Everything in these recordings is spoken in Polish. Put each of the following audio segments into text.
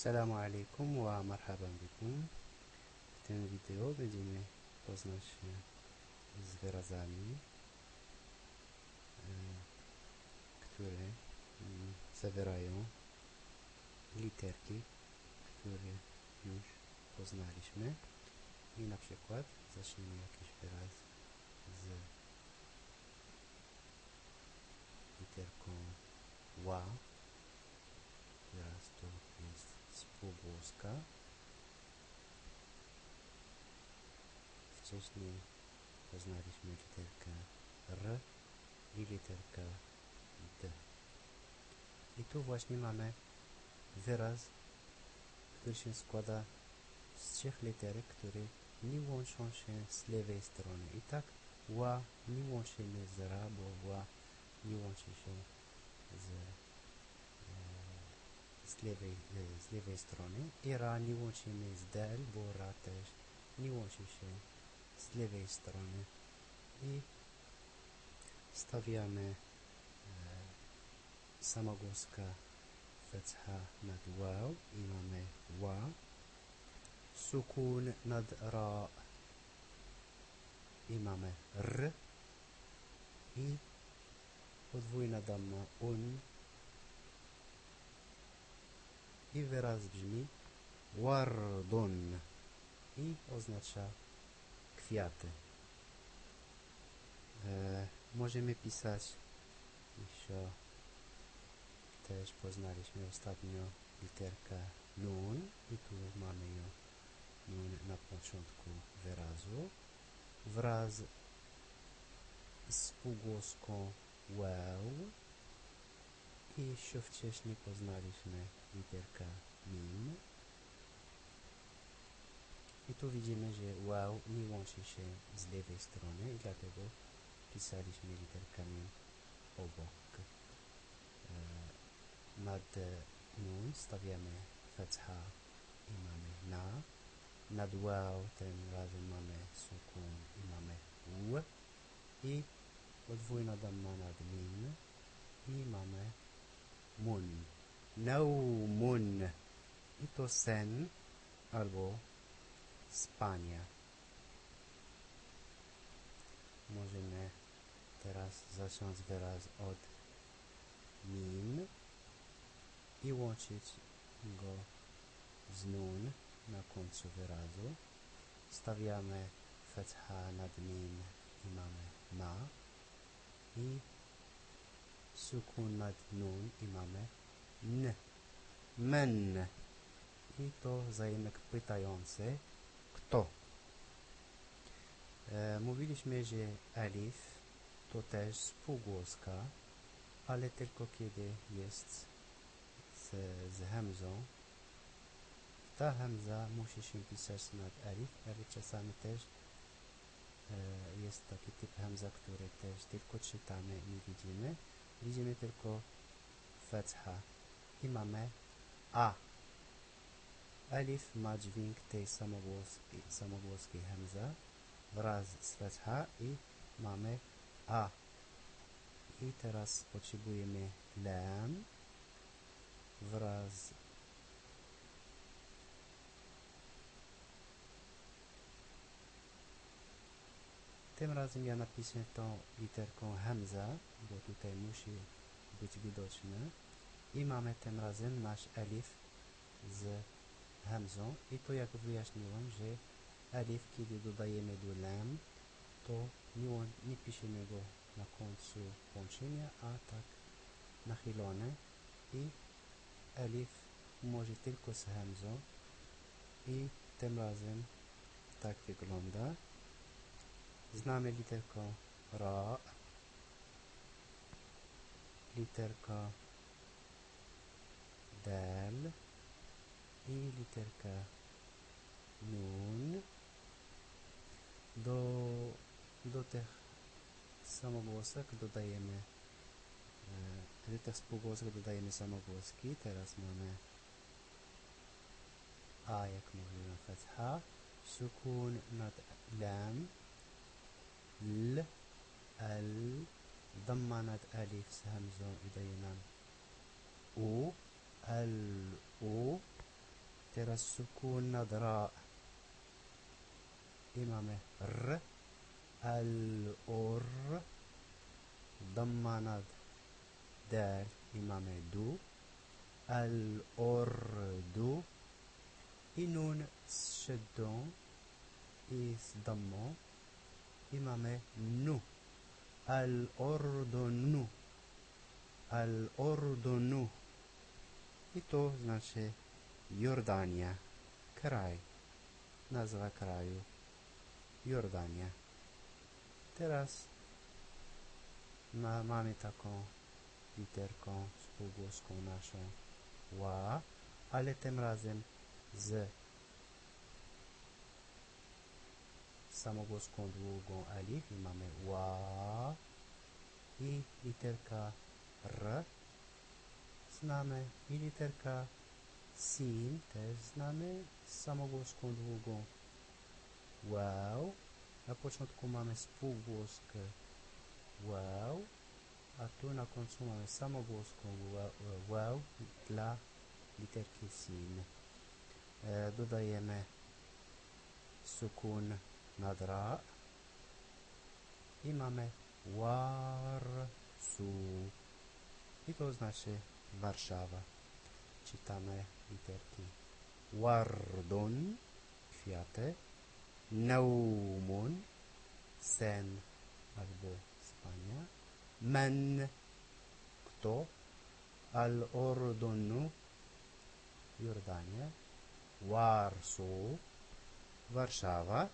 Assalamu alaikum wa marhaban bikum. W tym wideo będziemy poznać się z wyrazami, e, które mm, zawierają literki, które już poznaliśmy. I na przykład zaczniemy jakiś wyraz z literką ła. Wyraz to jest spółgłoska. Wcześniej poznaliśmy literkę R i literkę D. I tu właśnie mamy wyraz, który się składa z trzech literek, które nie łączą się z lewej strony. I tak ła nie łączymy z ra, bo ła nie łączy się z, z, lewej, e, z lewej strony. I ra nie łączymy z del, bo ra też nie łączy się z lewej strony. I stawiamy e, samogłoska fetha nad wow i mamy ła sukun nad ra i mamy r i podwójna damma un i wyraz brzmi wardun i oznacza kwiaty. E, możemy pisać jeszcze też poznaliśmy ostatnio literkę nun i tu mamy ją nun na początku wyrazu wraz z półgłoską well jeszcze wcześniej poznaliśmy literkę min i tu widzimy, że wow nie łączy się z lewej strony i dlatego pisaliśmy literkami obok. E, nad nun stawiamy fetha i mamy na. Nad wow tym razem mamy sukun i mamy w. I podwójna damma nad min i mamy mun. Naumun. I to sen albo spania. Możemy teraz zacząć wyraz od min i łączyć go z nun na końcu wyrazu. Stawiamy fetha nad min i mamy ma i sukun nad nun i mamy n. Men. I to zajemek pytający kto. E, mówiliśmy, że alif to też spółgłoska, ale tylko kiedy jest z, z hemzą. Ta hemza musi się pisać nad alif, ale czasami też e, jest taki typ hemza, który też tylko czytamy i widzimy. Widzimy tylko fetha i mamy a. Alif ma dźwięk tej samogłoskiej, samogłoskiej hemza wraz z fetha i mamy a. I teraz potrzebujemy lam wraz Tym razem ja napiszę tą literką hemza, bo tutaj musi być widoczne. I mamy tym razem nasz elif z hemzą. I to jak wyjaśniłem, że elif, kiedy dodajemy do lam, to nie, nie piszemy go na końcu połączenia, a tak nachylone. I elif może tylko z hemzą. I tym razem tak wygląda. Znamy literkę ra, literka del i literka nun. Do, do tych samogłosek dodajemy e, do tych spółgłosek dodajemy samogłoski. Teraz mamy a jak mówiłem fetha, sukun nad lam, ل ال ضمانات ألف سهم زون إيدينا أو ال أو ترى السكون نضراء إمامة ر ال أور ضمانات دال إمامة دو ال أور دو إنون شدون اس ضمون i mamy nu. Al-ordunu. Al-ordunu. I to znaczy Jordania. Kraj. Nazwa kraju. Jordania. Teraz ma, mamy taką literką spółgłoską naszą ła, ale tym razem z samogłoską długą alif i mamy ła i literka r. Znamy i literka sin też znamy z samogłoską długą wow na początku mamy spółgłoskę wow a tu na końcu mamy samogłoską wow, dla literki sin. E, dodajemy sukun nad ra i mamy warsu. I to znaczy Warszawa. Czytamy literki. Wardun kwiaty. Naumun sen albo spania. Men kto? Al-ordunu Jordania Warsu Warszawa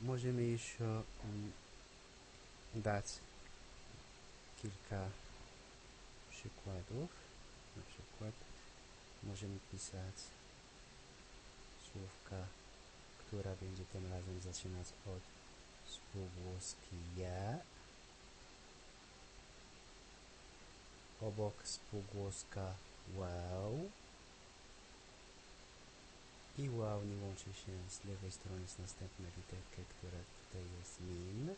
możemy jeszcze mm, dać kilka przykładów. Na przykład możemy pisać słówka która będzie tym razem zaczynać od spółgłoski je. Obok spółgłoska wow i wow nie łączy się z lewej strony z następną literkę, która tutaj jest min.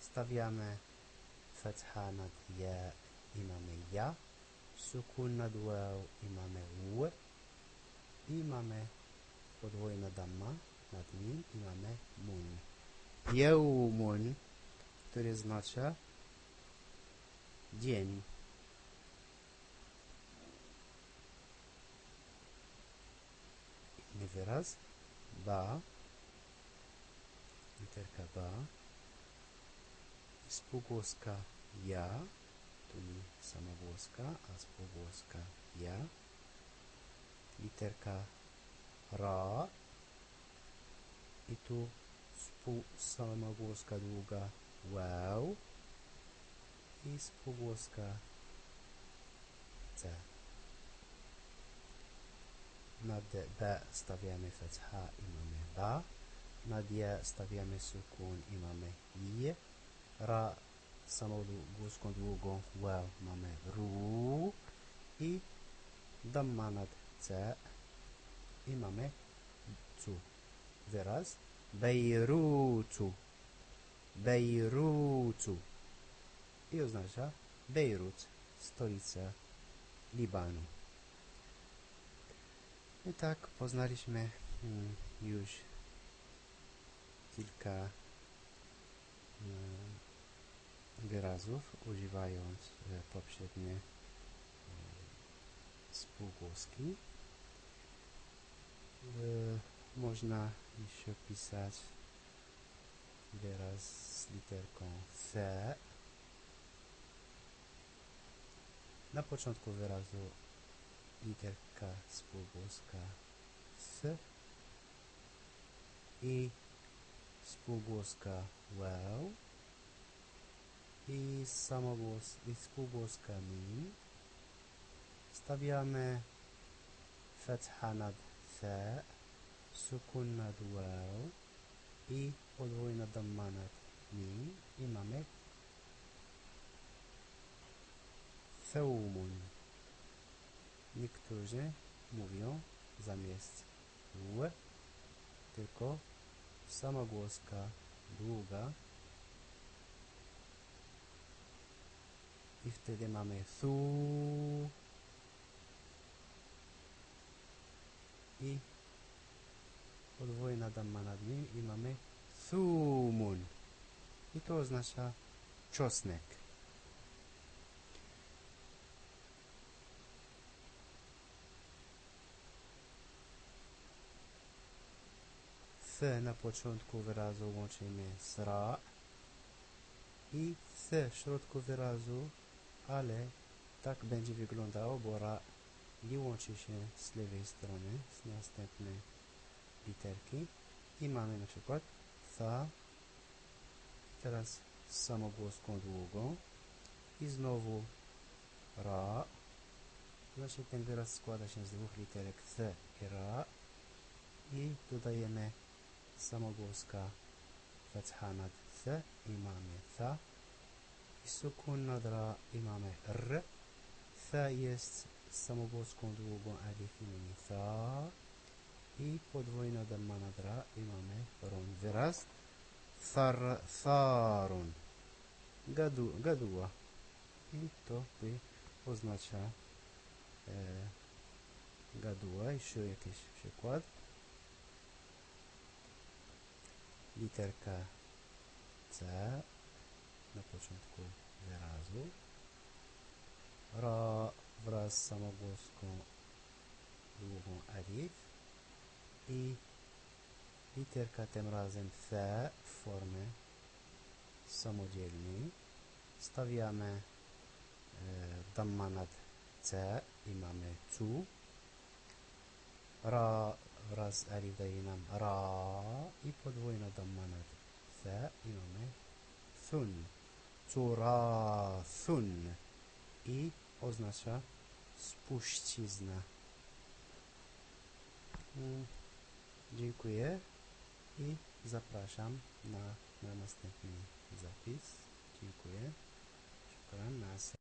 Stawiamy fatha nad ja i mamy ja, sukun nad wow i mamy w i mamy podwójna damma nad min i mamy mun. Jeumun, który oznacza dzień. Wyraz. Ba. Literka ba. Spółgłoska ja. Tu nie samogłoska, a spółgłoska ja. Literka ra. I tu spół, samogłoska długa wow. I spółgłoska c. Nad B stawiamy fatha i mamy ba. Nad je stawiamy sukun i mamy i. Ra samogłoską długą wow mamy ru. I damma nad c i mamy cu. Wyraz Bejrucu. Bejrucu. I oznacza Bejrut, stolica Libanu. I tak poznaliśmy mm, już kilka mm, wyrazów, używając e, poprzednie e, spółgłoski. E, można jeszcze pisać wyraz z literką C. Na początku wyrazu literka spółgłoska S i spółgłoska well i samogłos i spółgłoska min. Stawiamy fatha nad C, sukun nad well i podwójna damma nad min i mamy theumun. Niektórzy mówią zamiast w tylko samogłoska długa i wtedy mamy thu i podwójna damma nad nim i mamy thumun. I to oznacza czosnek. Th na początku wyrazu łączymy z ra i th w środku wyrazu, ale tak będzie wyglądało, bo ra nie łączy się z lewej strony, z następnej literki. I mamy na przykład tha, teraz z samogłoską długą. I znowu ra, znaczy ten wyraz składa się z dwóch literek th i ra i dodajemy samogłoska fatha nad th i mamy tha. I sukun nad ra i mamy r. Tha jest samogłoską długą alif i mamy tha. I podwójna damma nad ra i mamy ron wyraz thar, tharun. Gadu, gaduła i to by oznacza e, gaduła jeszcze jakiś przykład literka C na początku wyrazu. Ra wraz z samogłoską długą alif i literka tym razem C w formie samodzielnej. Stawiamy e, damma nad C i mamy cu. Ra wraz z daje nam ra i podwójna damma nad C i mamy thun curathun i oznacza spuścizna. Mm, dziękuję i zapraszam na, na następny zapis. Dziękuję. Szukran nas